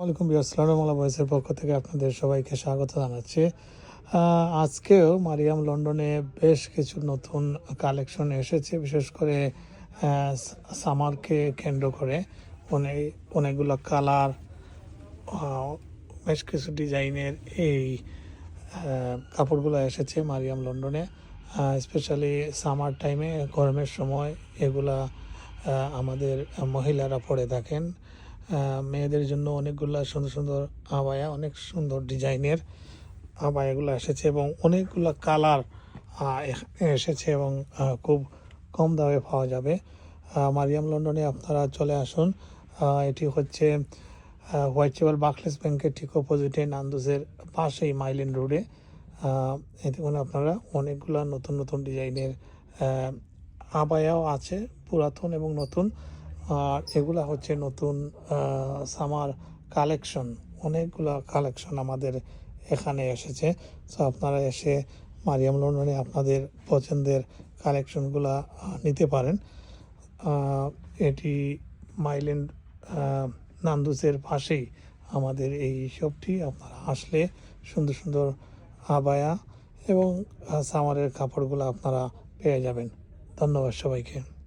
ওয়ালাইকুম বিয়াসলাম ভয়েসের পক্ষ থেকে আপনাদের সবাইকে স্বাগত জানাচ্ছি। আজকেও মারিয়াম লন্ডনে বেশ কিছু নতুন কালেকশন এসেছে, বিশেষ করে সামারকে কেন্দ্র করে। অনেক অনেকগুলো কালার বেশ কিছু ডিজাইনের এই কাপড়গুলো এসেছে মারিয়াম লন্ডনে। স্পেশালি সামার টাইমে গরমের সময় এগুলা আমাদের মহিলারা পরে থাকেন। মেয়েদের জন্য অনেকগুলা সুন্দর সুন্দর আবায়া, অনেক সুন্দর ডিজাইনের আবায়াগুলো এসেছে এবং অনেকগুলো কালার এসেছে এবং খুব কম দামে পাওয়া যাবে। মারিয়াম লন্ডনে আপনারা চলে আসুন। এটি হচ্ছে হোয়াইট চেবল বাকলেস ব্যাংকের ঠিক অপোজিটে নান্দুজের পাশেই মাইলিন রোডে। এতে করে আপনারা, অনেকগুলো নতুন নতুন ডিজাইনের আবায়াও আছে, পুরাতন এবং নতুন। আর এগুলা হচ্ছে নতুন সামার কালেকশন অনেকগুলা কালেকশন আমাদের এখানে এসেছে। তো আপনারা এসে মারিয়াম লন্ডনে আপনাদের পছন্দের কালেকশনগুলা নিতে পারেন। এটি মাইল্যান্ড নান্দুসের পাশেই আমাদের এই শপটি আপনারা আসলে সুন্দর সুন্দর আবায়া এবং সামারের কাপড়গুলো আপনারা পেয়ে যাবেন। ধন্যবাদ সবাইকে।